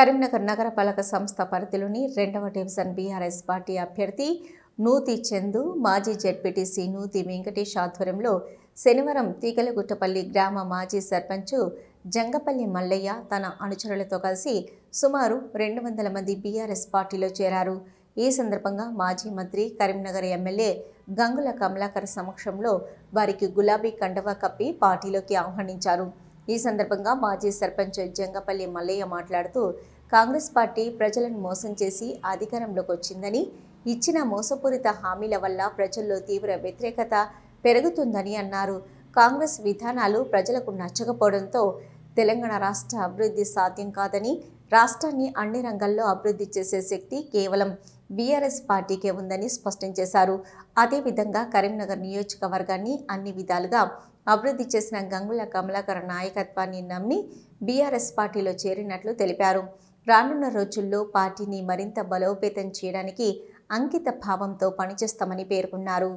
కరీంనగర్ నగరపాలక సంస్థ పరిధిలోని రెండవ డివిజన్ బీఆర్ఎస్ పార్టీ అభ్యర్థి నూతి చందు మాజీ జెడ్పీటీసీ నూతి వెంకటేష్ ఆధ్వర్యంలో శనివారం తీగలగుట్టపల్లి గ్రామ మాజీ సర్పంచ్ జంగపల్లి మల్లయ్య తన అనుచరులతో కలిసి సుమారు రెండు వందల మంది బీఆర్ఎస్ పార్టీలో చేరారు. ఈ సందర్భంగా మాజీ మంత్రి కరీంనగర్ ఎమ్మెల్యే గంగుల కమలాకర్ సమక్షంలో వారికి గులాబీ కండవా కప్పి పార్టీలోకి ఆహ్వానించారు. ఈ సందర్భంగా మాజీ సర్పంచ్ జంగపల్లి మల్లయ్య మాట్లాడుతూ కాంగ్రెస్ పార్టీ ప్రజలను మోసం చేసి అధికారంలోకి వచ్చిందని ఇచ్చిన మోసపూరిత హామీల వల్ల ప్రజల్లో తీవ్ర వ్యతిరేకత పెరుగుతుందని అన్నారు. కాంగ్రెస్ విధానాలు ప్రజలకు నచ్చకపోవడంతో తెలంగాణ రాష్ట్ర అభివృద్ధి సాధ్యం కాదని రాష్ట్రాన్ని అన్ని రంగాల్లో అభివృద్ధి చేసే శక్తి కేవలం బీఆర్ఎస్ పార్టీకే ఉందని స్పష్టం చేశారు. అదేవిధంగా కరీంనగర్ నియోజకవర్గాన్ని అన్ని విధాలుగా అభివృద్ధి చేసిన గంగుల కమలాకర్ నాయకత్వాన్ని నమ్మి బీఆర్ఎస్ పార్టీలో చేరినట్లు తెలిపారు. రానున్న రోజుల్లో పార్టీని మరింత బలోపేతం చేయడానికి అంకిత భావంతో పనిచేస్తామని పేర్కొన్నారు.